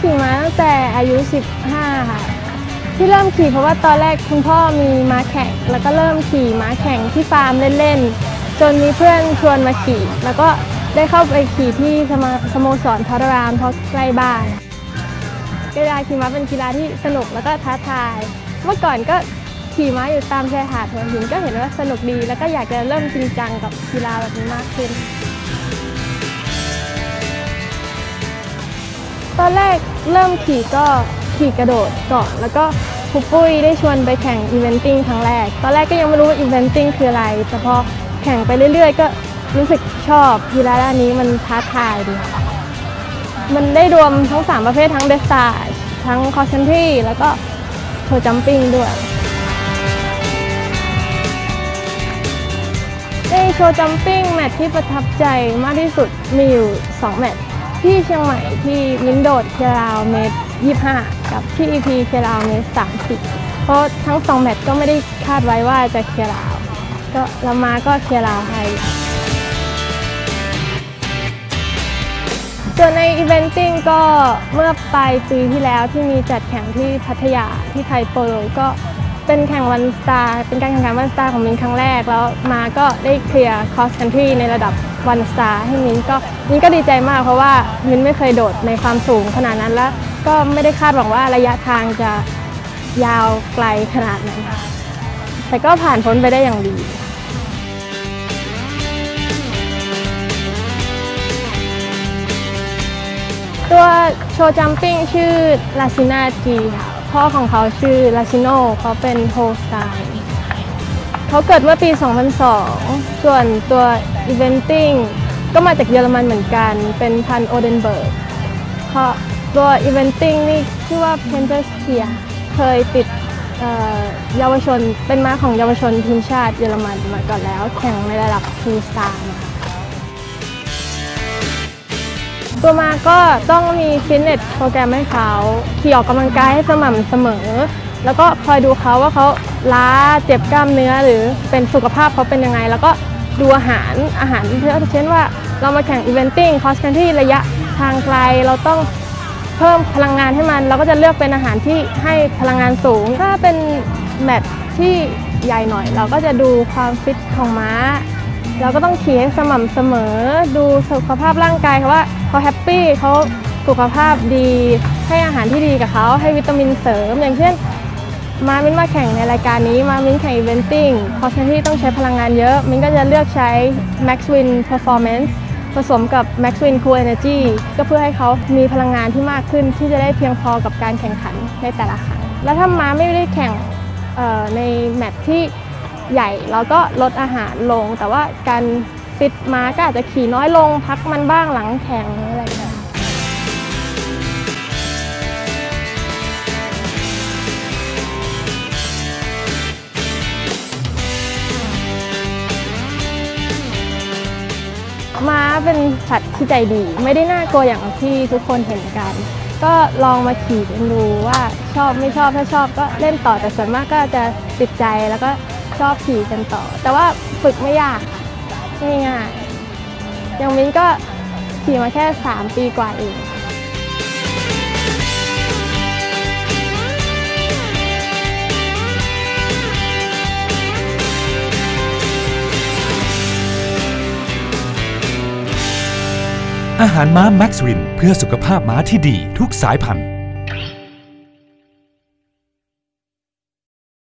ขี่ม้าตั้งแต่อายุ 15 ค่ะ ที่เริ่มขี่เพราะว่าตอนแรกคุณพ่อมีม้าแข่ง แล้วก็เริ่มขี่ม้าแข่งที่ฟาร์มเล่นๆ จนมีเพื่อนชวนมาขี่ แล้วก็ได้เข้าไปขี่ที่สมสโมสรพารารามเพราะใกล้บ้านกีฬาขี่ม้าเป็นกีฬาที่สนุกแล้วก็ท้าทาย เมื่อก่อนก็ขี่ม้าอยู่ตามชายหาดหัวหินก็เห็นว่าสนุกดี แล้วก็อยากจะเริ่มจริงจังกับกีฬาแบบนี้มากขึ้น ตอนแรกเริ่มขี่ก็ขี่กระโดดก่อนแล้วก็ครูปุ้ยได้ชวนไปแข่งอีเวนติ้งครั้งแรก ตอนแรกก็ยังไม่รู้ว่าอีเวนติ้งคืออะไร แต่พอแข่งไปเรื่อย ๆ ก็รู้สึกชอบกีฬาด้านนี้มันท้าทายดีค่ะมันได้รวมทั้ง 3 ประเภททั้งเดสตาทั้งคอร์เซนทรีแล้วก็โชว์จัมปิ้งด้วยในโชว์จัมปิ้งแมตช์ที่ประทับใจมากที่สุดมีอยู่ 2 แมตช์ ที่เชียงใหม่ที่มิ้นโดดเคราวเมตร25 กับที่ EP เคราวเมตร30 เพราะทั้ง2แมตช์ก็ไม่ได้คาดไว้ว่าจะเคราว ก็เรามาก็เคราวให้ส่วนในอีเวนติ้งก็เมื่อปลายปีที่แล้วที่มีจัดแข่งที่พัทยาที่ไทยโปโลก็ เป็นแข่งวันสตาร์เป็นการแข่งขันวันสตาร์ของมินครั้งแรกแล้วมาก็ได้เคลียร์คอสคันทรีในระดับวันสตาร์ให้มินก็มินก็ดีใจมากเพราะว่ามินไม่เคยโดดในความสูงขนาดนั้นแล้ว ก็ไม่ได้คาดหวังว่าระยะทางจะยาวไกลขนาดนั้นแต่ก็ผ่านพ้นไปได้อย่างดีตัวโชว์จัมปิ้งชื่อลาซินาจีค่ะ พ่อของเขาชื่อลาซิโนเขาเป็นโฮสไตน์เขาเกิดเมื่อปี 2002 ส่วนตัวอีเวนติ้งก็มาจากเยอรมันเหมือนกัน เป็นพันน์โอเดนเบิร์กเพราตัวอีเวนติ้งนี่ชื่อว่าเพนเ e อร์สเทียเคยติดเยาวชนเป็นม้าของเยาวชนทีมชาติเยอรมันมาก่อนแล้ว แข่งในระดับทีสตาร์ ตัวมาก็ต้องมีฟิตเนสโปรแกรมให้เขาขี่ออกกำลังกายให้สม่ำเสมอ แล้วก็คอยดูเขาว่าเขาล้าเจ็บกล้ามเนื้อหรือเป็นสุขภาพเขาเป็นยังไง แล้วก็ดูอาหารอาหารเพื่อเช่นว่าเรามาแข่งอีเวนติ้งคอสกันที่ระยะทางไกลเราต้องเพิ่มพลังงานให้มัน เราก็จะเลือกเป็นอาหารที่ให้พลังงานสูง ถ้าเป็นแมตช์ที่ใหญ่หน่อย เราก็จะดูความฟิตของม้า เราก็ต้องขี่ให้สม่ำเสมอ ดูสุขภาพร่างกายเขาว่าเขาแฮปปี้เขาสุขภาพดี ให้อาหารที่ดีกับเขาให้วิตามินเสริม อย่างเช่น มามิ้นมาแข่งในรายการนี้มามิ้นแข่งอีเวนติ้งคอสที่ต้องใช้พลังงานเยอะ มิ้นก็จะเลือกใช้ Max Win Performance ผสมกับ Max Win Cool Energy ก็เพื่อให้เขามีพลังงานที่มากขึ้นที่จะได้เพียงพอกับการแข่งขันในแต่ละครั้งแล้วถ้ามาไม่ได้แข่งในแมตช์ที่ ใหญ่เราก็ลดอาหารลง แต่ว่าการฟิตม้าก็อาจจะขี่น้อยลง พักมันบ้างหลังแข่งอะไรอย่างเงี้ม้าเป็นสัตว์ที่ใจดี ไม่ได้น่ากลัวอย่างที่ทุกคนเห็นกัน ก็ลองมาขี่กันดูว่าชอบไม่ชอบถ้าชอบก็เล่นต่อแต่ส่วนมากก็จะติดใจแล้วก็ ชอบขี่กันต่อ แต่ว่าฝึกไม่ยากง่ายๆอย่างมิ้นก็ขี่มาแค่ 3 ปีกว่าเองอาหารม้าแม็กซ์วินเพื่อสุขภาพม้าที่ดีทุกสายพันธุ์